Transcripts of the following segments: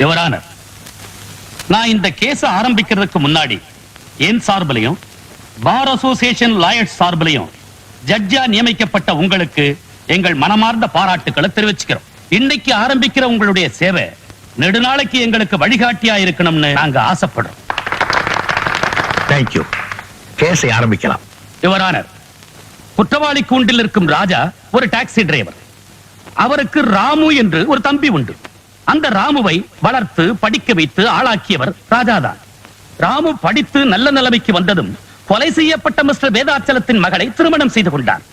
யுவரான நான் இந்த கேஸ ஆரம்பிக்கிறதுக்கு முன்னாடி என் சார்பிலையும் பார் அசோசியேஷன் லாயர்ஸ் சார்பிலையும் ஜட்ஜா நியமிக்கப்பட்ட உங்களுக்கு எங்கள் மனமார்ந்த பாராட்டுக்களை தெரிவிச்சுக்கிறோம். இன்னைக்கு ஆரம்பிக்கிற உங்களுடைய சேவை நெடுநாளைக்கு எங்களுக்கு வழிகாட்டியா இருக்கணும்னு நாங்க ஆசைப்படுறோம். தேங்க்யூ கேஸை ஆரம்பிக்கலாம். யுவரானர் குற்றவாளி கூண்டில் இருக்கும் ராஜா ஒரு டாக்ஸி டிரைவர். அவருக்கு ராமு என்று ஒரு தம்பி உண்டு. அந்த ராமுவை வளர்த்து படிக்க வைத்து ஆளாக்கியவர் ராஜாதான். ராமு படித்து நல்ல நிலைமைக்கு வந்ததும் கொலை செய்யப்பட்ட மிஸ்டர் வேதாச்சலத்தின் மகளை திருமணம் செய்து கொண்டார்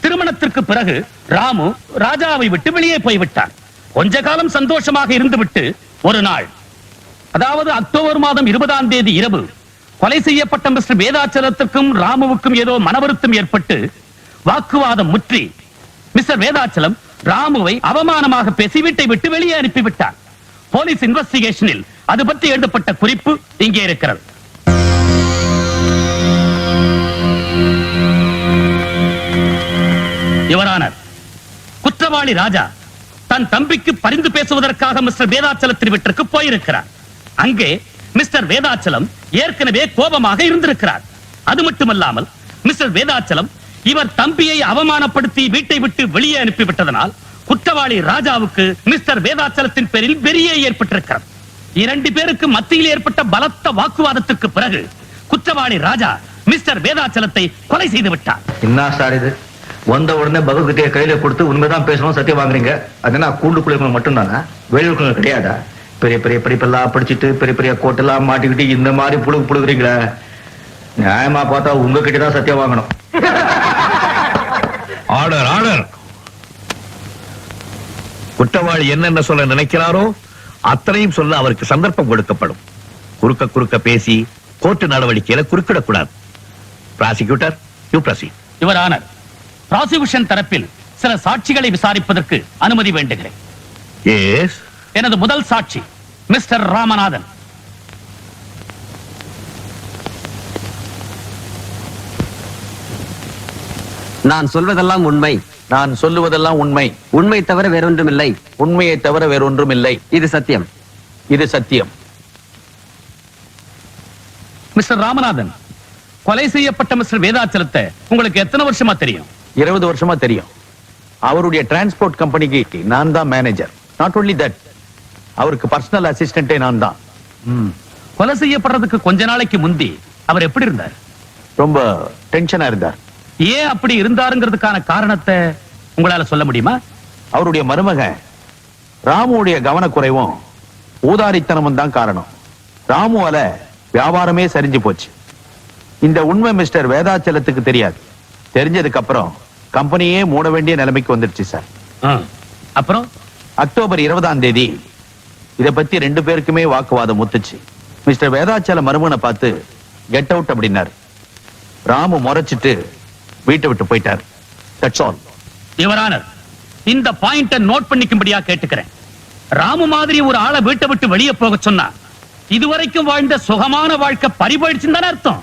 திருமணத்திற்கு பிறகு ராமு ராஜாவை விட்டு வெளியே போய்விட்டார் கொஞ்ச காலம் சந்தோஷமாக இருந்துவிட்டு ஒரு நாள் அதாவது அக்டோபர் மாதம் இருபதாம் தேதி இரவு கொலை செய்யப்பட்ட மிஸ்டர் வேதாச்சலத்துக்கும் ராமுவுக்கும் ஏதோ மனவருத்தம் ஏற்பட்டு வாக்குவாதம் முற்றி மிஸ்டர் வேதாச்சலம் ராமுவை அவமானமாக பேசி வீட்டை விட்டு வெளியே அனுப்பிவிட்டார். போலீஸ் இன்வெஸ்டிகேஷனில் அது பற்றி எழுதப்பட்ட குறிப்பு இங்கே இருக்கிறது. யுவரானர் குற்றவாளி ராஜா தன் தம்பிக்கு பரிந்து பேசுவதற்காக மிஸ்டர் வேதாச்சலத்தின் வீட்டிற்கு போயிருக்கிறார். அங்கே மிஸ்டர் வேதாச்சலம் ஏற்கனவே கோபமாக இருந்திருக்கிறார். அது மட்டுமல்லாமல் மிஸ்டர் வேதாச்சலம் இவர் தம்பியை அவமானப்படுத்தி வீட்டை விட்டு வெளியே அனுப்பிவிட்டதனால் குற்றவாளி ராஜாவுக்கு மிஸ்டர் வேதாச்சலத்தின் பேரில் பெரிய ஏற்பட்டிருக்கிறது. இரண்டு பேருக்கு மத்தியில் ஏற்பட்ட பலத்த வாக்குவாதத்துக்கு பிறகு குற்றவாளி ராஜா மிஸ்டர் வேதாச்சலத்தை கொலை செய்து விட்டார். என்ன சார் இது? வந்த உடனே பகவத்கீதையை கையில கொடுத்து உண்மைதான் பேசணும் சத்தியம் வாங்குறீங்க. அதனா கூண்டு கூண்டுக்குள்ள மட்டும்தானா? வெளியூருக்குள்ள கிடையாதா? பெரிய பெரிய படிப்பெல்லாம் படிச்சுட்டு பெரிய பெரிய கோட்டெல்லாம் மாட்டிக்கிட்டு இந்த மாதிரி புழுகு புழுகுறீங்களே. நியாயமா பார்த்தா உங்ககிட்ட தான் சத்தியம் வாங்கணும். Order order. குற்றவாளி என்னென்ன சொல்ல நினைக்கிறாரோ அத்தனையும் சொல்ல அவருக்கு சந்தர்ப்பம் கொடுக்கப்படும். குறுக்க குறுக்க பேசி கோர்ட்டு நடவடிக்கையில குறுக்கிடக்கூடாது. Prosecutor you proceed your honour prosecution தரப்பில் சில சாட்சிகளை விசாரிப்பதற்கு அனுமதி வேண்டுகிறேன். எஸ் எனது முதல் சாட்சி மிஸ்டர் ராமநாதன். நான் சொல்வதெல்லாம் உண்மை. நான் சொல்லுவதெல்லாம் உண்மை. உண்மை தவிர வேறொன்றுமில்லை. உண்மையை தவிர வேறொன்றும் இல்லை இது சத்தியம். இது சத்தியம். மிஸ்டர் ராமநாதன் கொலை செய்யப்பட்ட மிஸ்டர் வேதாச்சலத்தை உங்களுக்கு எத்தனை வருஷமா தெரியும்? இருபது வருஷமா தெரியும். அவருடைய டிரான்ஸ்போர்ட் கம்பெனிக்கு நான் தான் மேனேஜர் நாட் only தட் அவருக்கு பர்சனல் அசிஸ்டன்டே நான் தான். கொலை செய்யப்படுறதுக்கு கொஞ்ச நாளைக்கு முந்தி அவர் எப்படி இருந்தார்? ரொம்ப டென்ஷனா இருந்தார். ஏன் அப்படி இருந்தாருங்கிறதுக்கான காரணத்தை உங்களால சொல்ல முடியுமா? அவருடைய மருமகன் ராமுடைய கவனக்குறைவும் ஊதாரித்தனமும் தான் காரணம். ராமுவால வியாபாரமே சரிஞ்சு போச்சு. இந்த உண்மை மிஸ்டர் வேதாச்சலத்துக்கு தெரியாது. தெரிஞ்சதுக்கு அப்புறம் கம்பெனியே மூட வேண்டிய நிலைமைக்கு வந்துருச்சு சார். அப்புறம்? அக்டோபர் இருபதாம் தேதி இத பத்தி ரெண்டு பேருக்குமே வாக்குவாதம் முத்துச்சு மிஸ்டர் வேதாச்சல மருமகனை பார்த்து கெட் அவுட் அப்படின்னாரு. ராமு முறைச்சிட்டு வீட்டை விட்டு போயிட்டார். தட்ஸ் ஆல் யுவரானர் இந்த பாயிண்ட நோட் பண்ணிக்கும்படியா கேட்டுக்கிறேன். ராமு மாதிரி ஒரு ஆளை வீட்டை விட்டு வெளியே போக சொன்னா இதுவரைக்கும் வாழ்ந்த சுகமான வாழ்க்கை பறிபோயிடுச்சுன்னு தானே அர்த்தம்.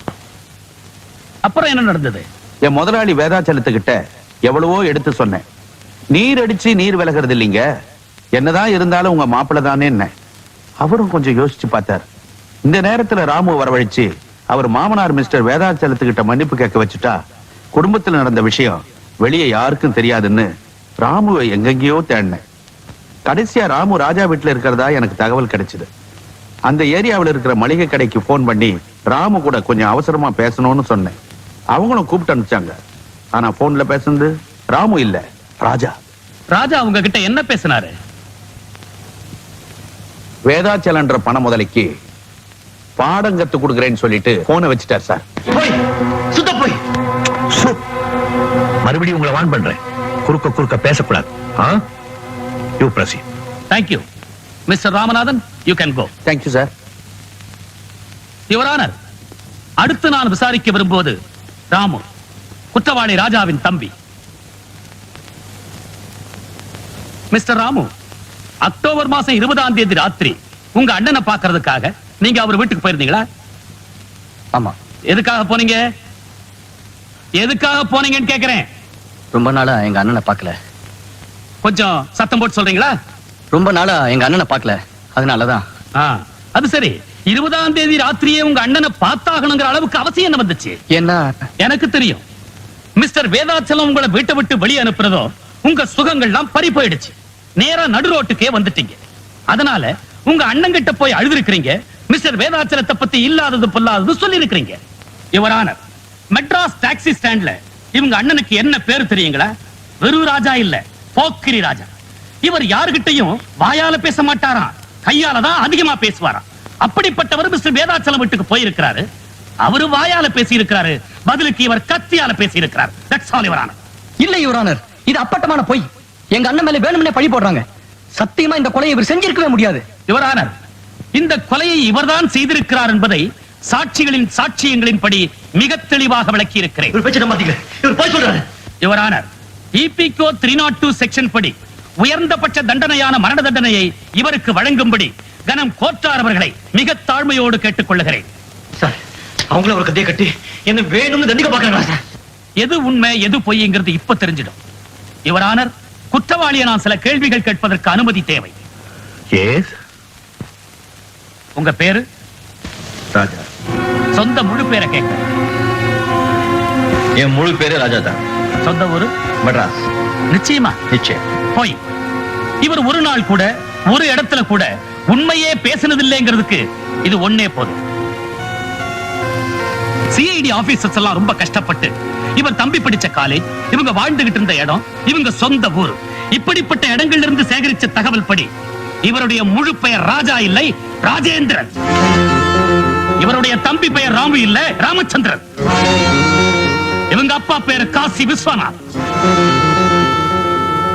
அப்புறம் என்ன நடந்தது? என் முதலாளி வேதாச்சலத்துக்கிட்ட எவ்வளவோ எடுத்து சொன்னேன். நீர் அடிச்சு நீர் விலகிறது இல்லைங்க. என்னதான் இருந்தாலும் உங்க மாப்பிள்ளை தானே என்ன. அவரும் கொஞ்சம் யோசிச்சு பார்த்தார். இந்த நேரத்துல ராமு வரவழைச்சு அவர் மாமனார் மிஸ்டர் வேதாச்சலத்துக்கிட்ட மன்னிப்பு கேட்க வச்சுட்டா குடும்பத்துல நடந்த விஷயம் வெளியே யாருக்கும் தெரியாதுன்னு ராமுவை எங்கெங்கேயோ தேடினேன். கடைசியா ராமு ராஜா வீட்டுல இருக்கிறதா எனக்கு தகவல் கிடைச்சது. அந்த ஏரியாவில் இருக்கிற மளிகை கடைக்கு ஃபோன் பண்ணி ராமு கூட கொஞ்சம் அவசரமா பேசணும்னு சொன்னேன். அவங்களும் கூப்பிட்டு அனுப்பிச்சாங்க. ஆனா போன்ல பேசுனது ராமு இல்ல ராஜா. ராஜா உங்க கிட்ட என்ன பேசினாரு? வேதாச்சலன்ற பண முதலைக்கு பாடம் கத்து கொடுக்குறேன்னு சொல்லிட்டு போனை வச்சுட்டார் சார். மறுபடியும் உங்களை வான் பண்றேன். குறுக்க குறுக்க பேசக்கூடாது. You proceed thank you mister Ramanathan you can go thank you sir your honour அடுத்து நான் விசாரிக்க விரும்புவது ராமு குற்றவாளி ராஜாவின் தம்பி. மிஸ்டர் ராமு அக்டோபர் மாசம் இருபதாம் தேதி ராத்திரி உங்க அண்ணனை பார்க்கிறதுக்காக நீங்க அவர் வீட்டுக்கு போயிருந்தீங்களா? ஆமா. எதுக்காக போனீங்க? எதுக்காக போனீங்கன்னு கேக்குறேன். ரொம்ப நாளா எங்க அண்ணனை பார்க்கல. கொஞ்சம் சத்தம் போட்டு சொல்றீங்களா? ரொம்ப நாளா எங்க அண்ணனை பார்க்கல. அதனாலதான். ஆ, அது சரி. இருபதாம் தேதி ராத்திரியே உங்க அண்ணனை பார்த்தாகணுங்கிற அளவுக்கு அவசியம் என்ன வந்துச்சு? என்ன? எனக்கு தெரியும். மிஸ்டர் வேதாச்சலம் உங்களை வீட்டை விட்டு வெளியே அனுப்புறதோ உங்க சுகங்கள்லாம் பறி போயிடுச்சு. நேரா நடு ரோட்டுக்கே வந்துட்டீங்க. அதனால உங்க அண்ணங்கிட்ட போய் அழுதுருக்கிறீங்க. மிஸ்டர் வேதாச்சலத்தை பத்தி இல்லாதது பொல்லாதது சொல்லி இருக்கிறீங்க யுவரான மெட்ராஸ் டாக்ஸி ஸ்டாண்ட்ல இவங்க அண்ணனுக்கு என்ன பேர் தெரியுங்களா? வெறு ராஜா இல்ல போக்கிரி ராஜா. இவர் யாருகிட்டயும் வாயால பேச மாட்டாராம் கையால தான் அதிகமா பேசுவாராம். அப்படிப்பட்டவர் மிஸ்டர் வேதாச்சலம் வீட்டுக்கு போயிருக்கிறாரு. அவரு வாயால பேசி இருக்கிறாரு பதிலுக்கு இவர் கத்தியால பேசி இருக்கிறார் தட்ஸ் ஆல் யுவர் ஆனர் இல்ல யுவரானர் இது அப்பட்டமான பொய். எங்க அண்ணன் மேல வேணும்னே பழி போடுறாங்க. சத்தியமா இந்த கொலையை இவர் செஞ்சிருக்கவே முடியாது. யுவர் ஆனர் இந்த கொலையை இவர்தான் செய்திருக்கிறார் என்பதை சாட்சிகளின் சாட்சியங்களின்படி மிக தெளிவாக விளக்கி இருக்கிறேன் இவர் பேச்சு நம்பாதீங்க. இவர் போய் சொல்றாரு. யுவர் ஆனர் இபிகோ த்ரீ நாட் டூ செக்ஷன் படி உயர்ந்தபட்ச தண்டனையான மரண தண்டனையை இவருக்கு வழங்கும்படி கனம் கோட்டார் அவர்களை மிக தாழ்மையோடு கேட்டுக்கொள்ளுகிறேன். சார் அவங்கள ஒரு கதையை கட்டி என்ன வேணும்னு தண்டிக்க பாக்குறாங்களா சார்? எது உண்மை எது பொய்ங்கிறது இப்ப தெரிஞ்சிடும். யுவர் ஆனர் குற்றவாளியை நான் சில கேள்விகள் கேட்பதற்கு அனுமதி தேவை. எஸ் உங்க பேரு? ராஜா சொந்த முழு பேரை கேட்க. என் முழு பேரு ராஜா தான் சொந்த ஊரு? மெட்ராஸ். நிச்சயமா? நிச்சயம். போய். இவர் ஒரு நாள் கூட ஒரு இடத்துல கூட உண்மையே பேசினதில்லைங்கிறதுக்கு இது ஒண்ணே போதும். சிஐடி ஆபீசர்ஸ் எல்லாம் ரொம்ப கஷ்டப்பட்டு இவர் தம்பி படிச்ச காலேஜ் இவங்க வாழ்ந்துகிட்டு இருந்த இடம் இவங்க சொந்த ஊர். இப்படிப்பட்ட இடங்கள்ல இருந்து சேகரிச்ச தகவல் படி இவருடைய முழு பெயர் ராஜா இல்லை ராஜேந்திரன். இவருடைய தம்பி பெயர் ராமு இல்ல ராமச்சந்திரன். இவங்க அப்பா பெயர் காசி விஸ்வநாத்.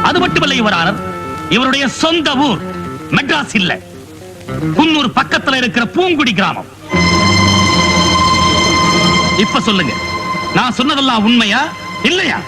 அது மட்டுமல்ல இவரானர் இவருடைய சொந்த ஊர் மெட்ராஸ் இல்ல. குன்னூர் பக்கத்துல இருக்கிற பூங்குடி கிராமம். இப்ப சொல்லுங்க. நான் சொன்னதெல்லாம் உண்மையா இல்லையா?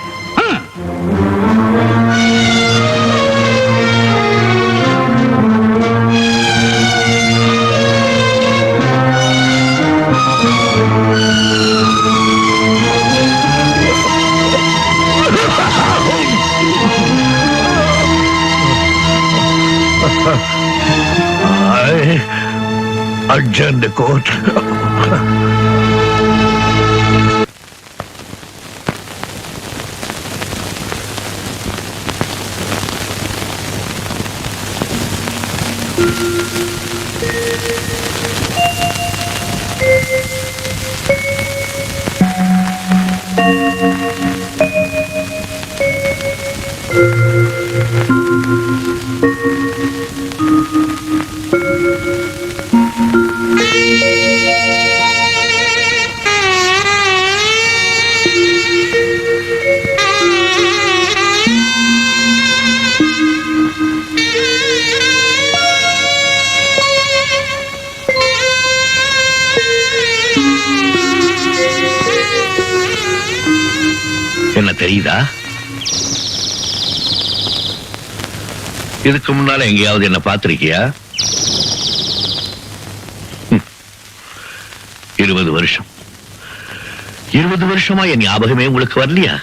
Adjourn the court. இதுக்கு முன்னால எங்கேயாவது என்ன பார்த்திருக்கியா? இருபது வருஷம். இருபது வருஷமா என் ஞாபகமே உங்களுக்கு வரலையா?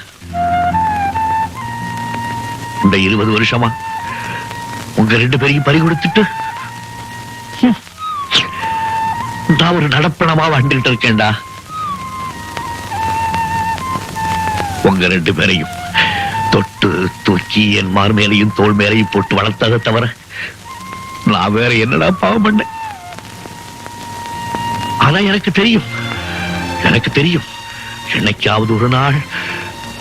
இந்த இருபது வருஷமா உங்க ரெண்டு பேரையும் பறி கொடுத்துட்டு? நான் ஒரு நடப்பணமா வந்துகிட்டு இருக்கேன்டா. உங்க ரெண்டு பேரையும். தொட்டு தூக்கி என் மார் மேலையும் தோல் மேலையும் போட்டு வளர்த்தத தவிர நான் வேற என்னடா பாவம் பண்ணேன்? ஆனா எனக்கு தெரியும். எனக்கு தெரியும். என்னைக்காவது ஒரு நாள்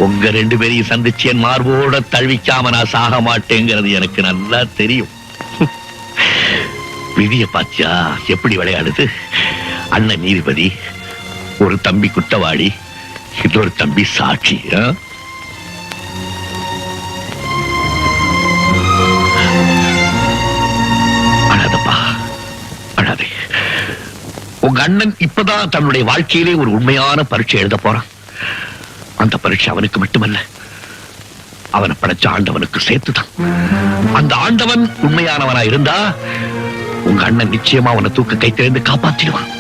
உங்க ரெண்டு பேரையும் சந்திச்சு என் மார்போட தழுவிக்காம நான் சாக மாட்டேங்கிறது எனக்கு நல்லா தெரியும். விதிய பாத்தியா எப்படி விளையாடுது? அண்ணன் நீதிபதி ஒரு தம்பி குற்றவாளி இன்னொரு தம்பி சாட்சி அழாதே உங்க அண்ணன் இப்பதான் தன்னுடைய வாழ்க்கையிலே ஒரு உண்மையான பரீட்சை எழுத போறான். அந்த பரீட்சை அவனுக்கு மட்டுமல்ல அவனை படைச்ச ஆண்டவனுக்கு சேர்த்துதான். அந்த ஆண்டவன் உண்மையானவனா இருந்தா உங்க அண்ணன் நிச்சயமா அவனை தூக்க கை திறந்து காப்பாத்திடுவான்.